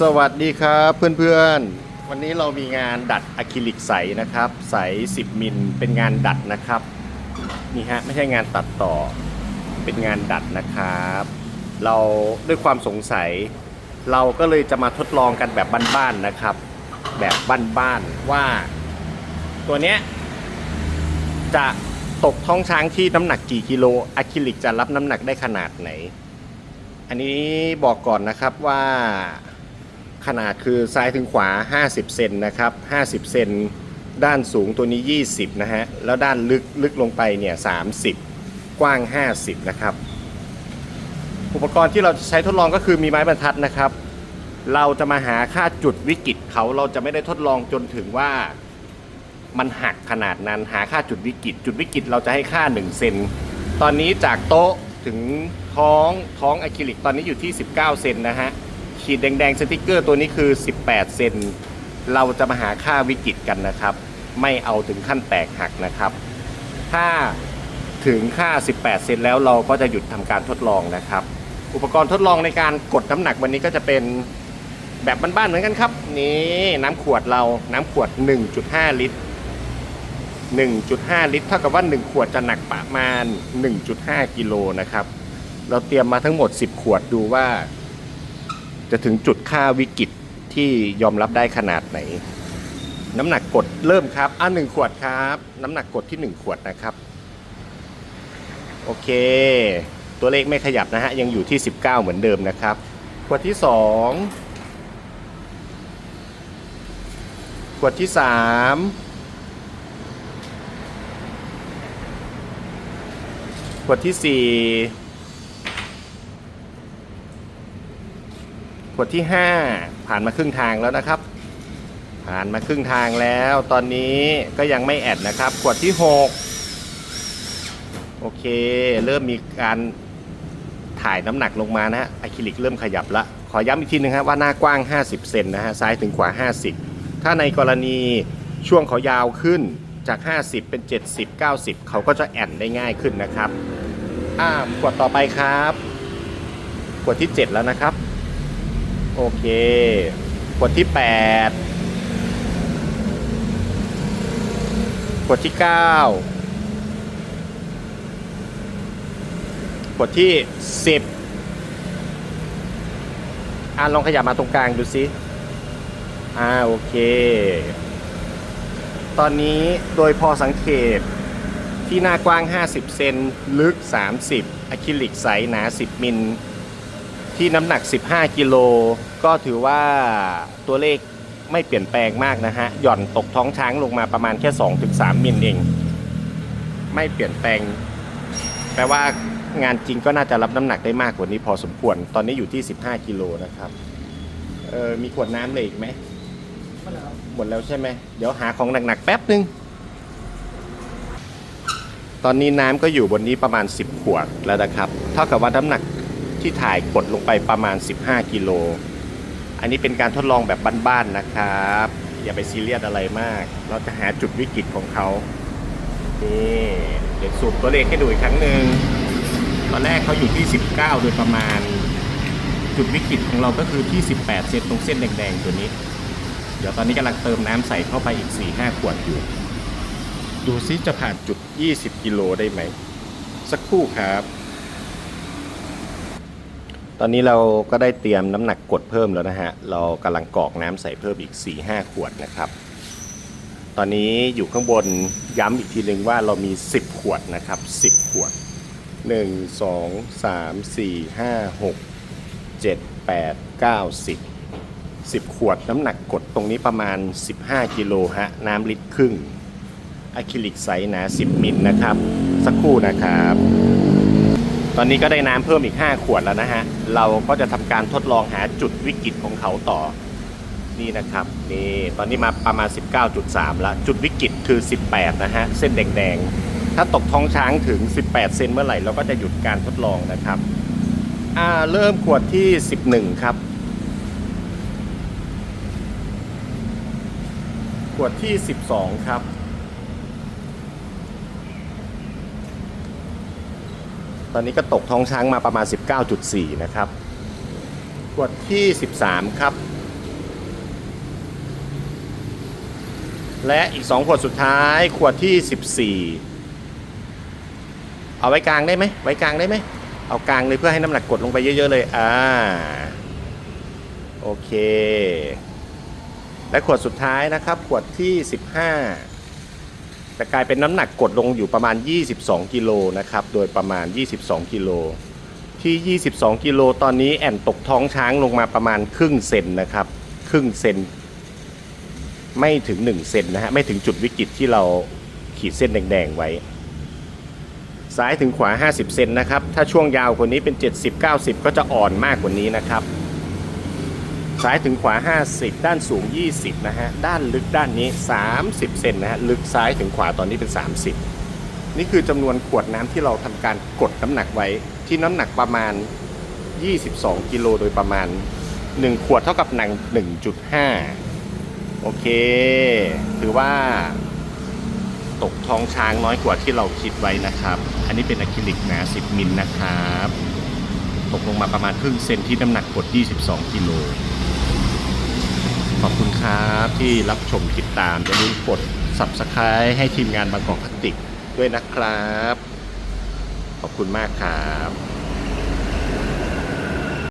สวัสดีครับเพื่อนๆ วันนี้เรามีงานดัดอะคริลิกใสนะครับ ใส 10 มิลเป็นงานดัดนะครับนี่ฮะไม่ใช่งานตัดต่อ เป็นงานดัดนะครับ เราด้วยความสงสัย เราก็เลยจะมาทดลองกันแบบบ้านๆนะครับ แบบบ้านๆว่า ตัวเนี้ยจะตกท้องช้างที่น้ำหนักกี่กิโลอะคริลิกจะรับน้ำหนักได้ขนาดไหน อันนี้บอกก่อนนะครับว่า ขนาดคือซ้ายถึงขวา 50 เซนนะครับ 50 เซนด้านสูงตัวนี้ 20 นะฮะ แล้วด้านลึกลึกลงไปเนี่ย 30 กว้าง 50 นะครับ อุปกรณ์ที่เราจะใช้ทดลองก็คือมีไม้บรรทัดนะครับ เราจะมาหาค่าจุดวิกฤตเขาเราจะไม่ได้ทดลองจนถึงว่ามันหักขนาดนั้นหาค่าจุดวิกฤต จุดวิกฤตเราจะให้ค่า 1 เซนตอนนี้จากโต๊ะถึงท้องท้องอะคริลิกตอนนี้อยู่ที่ 19 เซนนะฮะ ขีดแดงๆสติกเกอร์ตัวนี้คือ 18 เซนเราจะมาหาค่าวิกฤตกันนะครับ ไม่เอาถึงขั้นแตกหักนะครับ ถ้าถึงค่า 18 เซนแล้วเราก็จะหยุดทำการทดลองนะครับ อุปกรณ์ทดลองในการกดน้ำหนักวันนี้ก็จะเป็นแบบบ้านๆเหมือนกันครับ นี่น้ำขวดเราน้ำขวด 1.5 ลิตร 1.5 ลิตร เท่ากับว่า 1 ขวดจะหนักประมาณ 1.5 กิโลนะครับ เราเตรียมมาทั้งหมด 10 ขวดดูว่า จะถึงจุดค่าวิกฤตที่ยอมรับได้ขนาดไหน น้ำหนักกดเริ่มครับอะหนึ่งขวดครับ น้ำหนักกดที่1ขวดนะครับ โอเค ตัวเลขไม่ขยับนะฮะ ยังอยู่ที่ 19 เหมือนเดิมนะครับ ขวดที่ 2 ขวดที่ 3 ขวดที่ 4 ขวดที่ 5 ผ่านมาครึ่งทางแล้วนะครับ ผ่านมาครึ่งทางแล้ว ตอนนี้ก็ยังไม่แอดนะครับ ขวดที่ 6 โอเค เริ่มมีการถ่ายน้ำหนักลงมานะฮะอะคริลิกเริ่มขยับละขอย้ำอีกทีหนึงฮะว่าหน้ากว้าง 50 เซนนะฮะซ้ายถึงขวา 50 ถ้าในกรณีช่วงเขายาวขึ้นจาก 50 เป็น 70 90 เขาก็จะแอนได้ง่ายขึ้นนะครับ อ่าขวดต่อไปครับขวดที่ 7 แล้วนะครับ โอเคขวดที่ 8 ขวดที่ 9 ขวดที่ 10 อ่าลองขยับมาตรงกลางดูซิอ่าโอเค ตอนนี้โดยพอสังเกตที่หน้ากว้าง 50 เซนลึก 30อะคริลิกใสหนา 10 มิล ที่น้ำหนัก 15 กิโล ก็ถือว่าตัวเลขไม่เปลี่ยนแปลงมากนะฮะ หย่อนตกท้องช้างลงมาประมาณแค่ 2-3 มิลเอง ไม่เปลี่ยนแปลง แปลว่างานจริงก็น่าจะรับน้ำหนักได้มากกว่านี้พอสมควร ตอนนี้อยู่ที่ 15 กิโลนะครับ เออมีขวดน้ำเลยอีกไหม หมดแล้วใช่ไหม เดี๋ยวหาของหนักๆแป๊บนึง ตอนนี้น้ำก็อยู่บนนี้ประมาณ 10 ขวดแล้วนะครับ เท่ากับว่าน้ำหนัก ที่ถ่ายกดลงไปประมาณ 15 กิโล อันนี้เป็นการทดลองแบบบ้านๆนะครับ อย่าไปซีเรียสอะไรมาก เราจะหาจุดวิกฤตของเขานี่เดี๋ยวสูบตัวเลขให้ดูอีกครั้งหนึ่งตอนแรกเขาอยู่ที่ 19 โดยประมาณ จุดวิกฤตของเราก็คือที่ 18 เซนตรงเส้นแดงๆตัวนี้ เดี๋ยวตอนนี้กำลังเติมน้ำใส่เข้าไปอีก 4-5 ขวดอยู่ ดูซิจะผ่านจุด 20 กิโลได้ไหม สักครู่ครับ อนนี้เราก็ได้เตรียมน้ำหนักกดเพิ่มแล้วนะฮะ เรากำลังกรอกน้ำใส่เพิ่มอีก 4-5 ขวดนะครับ ตอนนี้อยู่ข้างบนย้ำอีกทีหนึ่งว่าเรามี 10 ขวดนะครับ 10 ขวด 1 2 3 4 5 6 7 8 9 10 10 ขวดน้ำหนักกดตรงนี้ประมาณ 15 กิโลฮะ น้ำลิตรครึ่งอะคริลิกใสหนา 10 มิลนะครับ สักครู่นะครับ ตอนนี้ก็ได้น้ำเพิ่มอีก 5 ขวดแล้วนะฮะ เราก็จะทำการทดลองหาจุดวิกฤตของเขาต่อ นี่นะครับ นี่ ตอนนี้มาประมาณ 19.3 แล้วจุดวิกฤตคือ 18 นะฮะ เส้นแดงๆ ถ้าตกท้องช้างถึง 18 เซนเมื่อไหร่ เราก็จะหยุดการทดลองนะครับ อ่า เริ่มขวดที่ 11 ครับ ขวดที่ 12 ครับ ตอนนี้ก็ตกท้องช้างมาประมาณ 19.4 นะครับ กดที่ 13 ครับ และอีก 2 ขวดสุดท้าย ขวดที่ 14 เอาไว้กลางได้ไหม ไว้กลางได้ไหม เอากลางเลยเพื่อให้น้ำหนักกดลงไปเยอะ ๆ เลย อ่า โอเค และขวดสุดท้ายนะครับ ขวดที่ 15 จะกลายเป็นน้ำหนักกดลงอยู่ประมาณ 22 กิโลนะครับ โดยประมาณ 22 กิโล ที่ 22 กิโลตอนนี้แอนตกท้องช้างลงมาประมาณครึ่งเซนนะครับ ครึ่งเซน ไม่ถึง 1 เซนนะฮะ ไม่ถึงจุดวิกฤตที่เราขีดเส้นแดงๆไว้ ซ้ายถึงขวา 50 เซนนะครับ ถ้าช่วงยาวกว่านี้เป็น 70 90 ก็จะอ่อนมากกว่านี้นะครับ ซ้ายถึงขวา 50 ด้านสูง 20 นะฮะ ด้านลึกด้านนี้ 30 เซนนะฮะ ลึกซ้ายถึงขวาตอนนี้เป็น 30 นี่คือจำนวนขวดน้ำที่เราทำการกดน้ำหนักไว้ ที่น้ำหนักประมาณ 22 กิโลโดยประมาณ 1 ขวดเท่ากับหนัง 1.5 โอเค ถือว่า ตกท้องช้างน้อยกว่าที่เราคิดไว้นะครับ อันนี้เป็นอะคริลิกหนา 10 มิลนะครับ ตกลงมาประมาณครึ่งเซนที่น้ำหนักกด 22 กิโล ครับที่รับชมติดตามอย่าลืมกด subscribe ให้ทีมงานบางกอกพลาสติกด้วยนะครับ ขอบคุณมากครับ